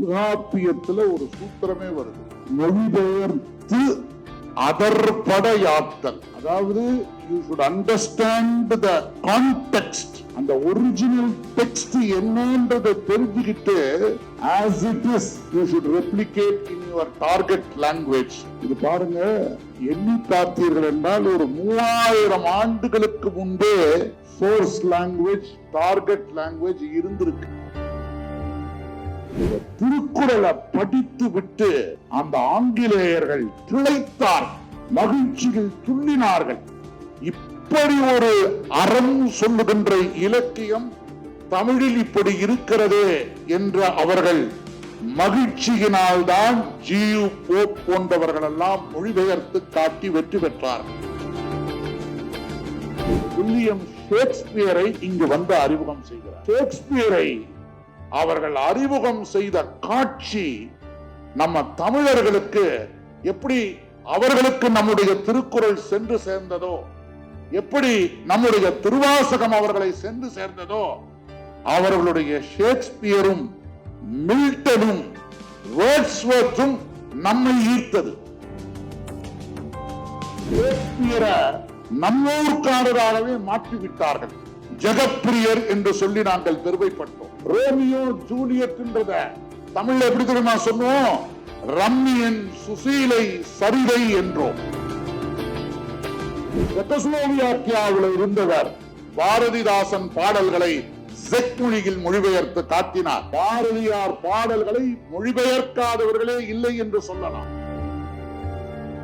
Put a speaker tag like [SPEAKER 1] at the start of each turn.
[SPEAKER 1] தொல்காப்பியத்துல ஒரு சூத்திரமே வருது. மொழிபெயர்த்து அதற்படையாத்தல் அதாவது you should understand the context அந்த ஒரிஜினல் டெக்ஸ்ட் என்னன்றதை தெரிஞ்சுக்கிட்டு as it is you should replicate in your target language இது பாருங்க எண்ணி பார்த்தீர்கள் என்றால் ஒரு மூவாயிரம் ஆண்டுகளுக்கு முன்பே சோர்ஸ் லாங்குவேஜ் டார்கெட் லாங்குவேஜ் இருந்திருக்கு. திருக்குறளை படித்து விட்டு அந்த ஆங்கிலேயர்கள் திளைத்தார் மகிழ்ச்சியில் துள்ளினார்கள். இப்படி ஒரு அறம் சொல்லுகின்ற இலக்கியம் தமிழில் இப்படி இருக்கிறது என்ற அவர்கள் மகிழ்ச்சியினால் தான் ஜியு போப் போன்றவர்கள் எல்லாம் மொழிபெயர்த்து காட்டி வெற்றி பெற்றார்கள் வில்லியம் ஷேக்ஸ்பியரை இங்கு வந்து அறிமுகம் செய்கிறார். ஷேக்ஸ்பியரை அவர்கள் அறிமுகம் செய்த காட்சி நம்ம தமிழர்களுக்கு எப்படி அவர்களுக்கு நம்முடைய திருக்குறள் சென்று சேர்ந்ததோ எப்படி நம்முடைய திருவாசகம் அவர்களை சென்று சேர்ந்ததோ அவர்களுடைய ஷேக்ஸ்பியரும் மில்டனும் வேர்ட்ஸ்வர்த்தும் நம்மை ஈர்த்தது. ஷேக்ஸ்பியரை நம்மூர்காரராகவே மாற்றி விட்டார்கள் ஜெகப்பிரியர் என்று சொல்லி நாங்கள் பெருமைப்பட்டோம். ரோமியோ ஜூலியட்ன்றத தமிழ்ல எப்படி தெரியுமா சொன்னோம்? ரம்மியன் சுசீலை சரிதை என்றோம். செக்கோஸ்லோவியாக்கியாவில் இருந்தவர் பாரதிதாசன் பாடல்களை செக் மொழியில் மொழிபெயர்த்து காட்டினார். பாரதியார் பாடல்களை மொழிபெயர்க்காதவர்களே இல்லை என்று சொல்லலாம்.